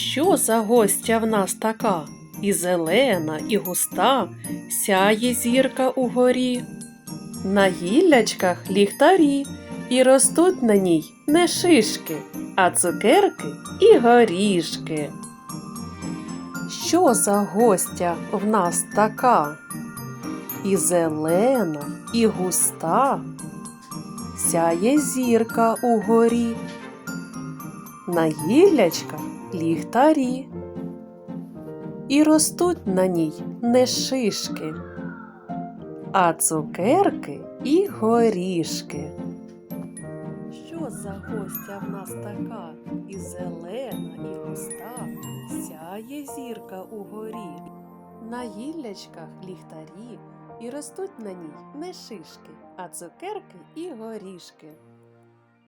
Що за гостя в нас така? І зелена, і густа, сяє зірка угорі. На гіллячках ліхтарі, і ростуть на ній не шишки, а цукерки і горішки. Що за гостя в нас така? І зелена, і густа, сяє зірка угорі. На гіллячках ліхтарі, і ростуть на ній не шишки, а цукерки і горішки. Що за гостя в нас така? І зелена, і густа, сяє зірка угорі. На гіллячках ліхтарі, і ростуть на ній не шишки, а цукерки і горішки.